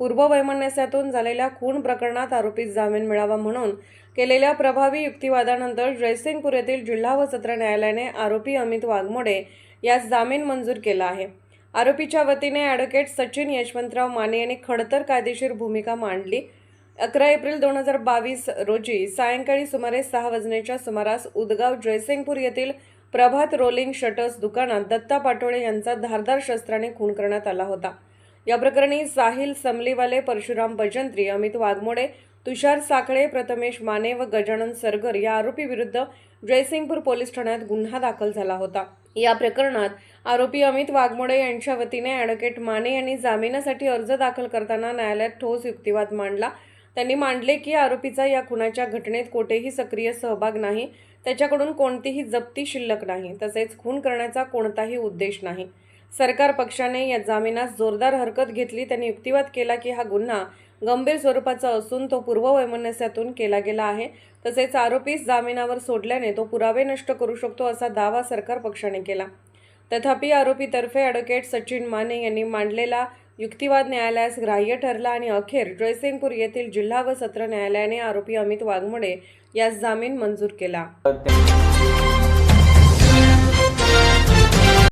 पूर्व वैमनस्यातून झालेल्या खून प्रकरणात आरोपीस जामीन मिळावा म्हणून केलेल्या प्रभावी युक्तिवादानंतर जयसिंगपूर येथील जिल्हा व सत्र न्यायालयाने आरोपी अमित वाघमोडे यास जामीन मंजूर केला आहे. आरोपीच्या वतीने ॲडव्होकेट सचिन यशवंतराव माने यांनी खडतर कायदेशीर भूमिका मांडली. अकरा एप्रिल दोन हजार बावीस रोजी सायंकाळी सुमारे सहा वाजण्याच्या सुमारास उदगाव जयसिंगपूर येथील प्रभात रोलिंग शटर्स दुकानात दत्ता पाटोळे यांचा धारदार शस्त्राने खून करण्यात आला होता. या प्रकरणी साहिल समलीवाले परशुराम भजंत्री अमित वाघमोडे तुषार साखळे प्रथमेश माने व गजानन सरगर या आरोपी विरुद्ध जयसिंगपूर पोलीस ठाण्यात गुन्हा दाखल झाला होता. या प्रकरणात आरोपी अमित वाघमोडे यांच्या वतीने ॲडव्होकेट माने यांनी जामिनासाठी अर्ज दाखल करताना न्यायालयात ठोस युक्तिवाद मांडला. त्यांनी मांडले की आरोपीचा या खुनाच्या घटनेत कोठेही सक्रिय सहभाग नाही त्याच्याकडून कोणतीही जप्ती शिल्लक नाही तसेच खून करण्याचा कोणताही उद्देश नाही. सरकार पक्षाने या जामिनास जोरदार हरकत घेतली. त्यांनी युक्तिवाद केला की हा गुन्हा गंभीर स्वरूपाचा असून तो पूर्ववैमनस्यातून केला गेला आहे. तसेच आरोपीस जामिनावर सोडल्याने तो पुरावे नष्ट करू शकतो असा दावा सरकार पक्षाने केला. तथापि आरोपीतर्फे ॲडव्होकेट सचिन माने यांनी मांडलेला युक्तिवाद न्यायालयास ग्राह्य ठरला आणि अखेर जयसिंगपूर येथील जिल्हा व सत्र न्यायालयाने आरोपी अमित वाघमोडे यास जामीन मंजूर केला.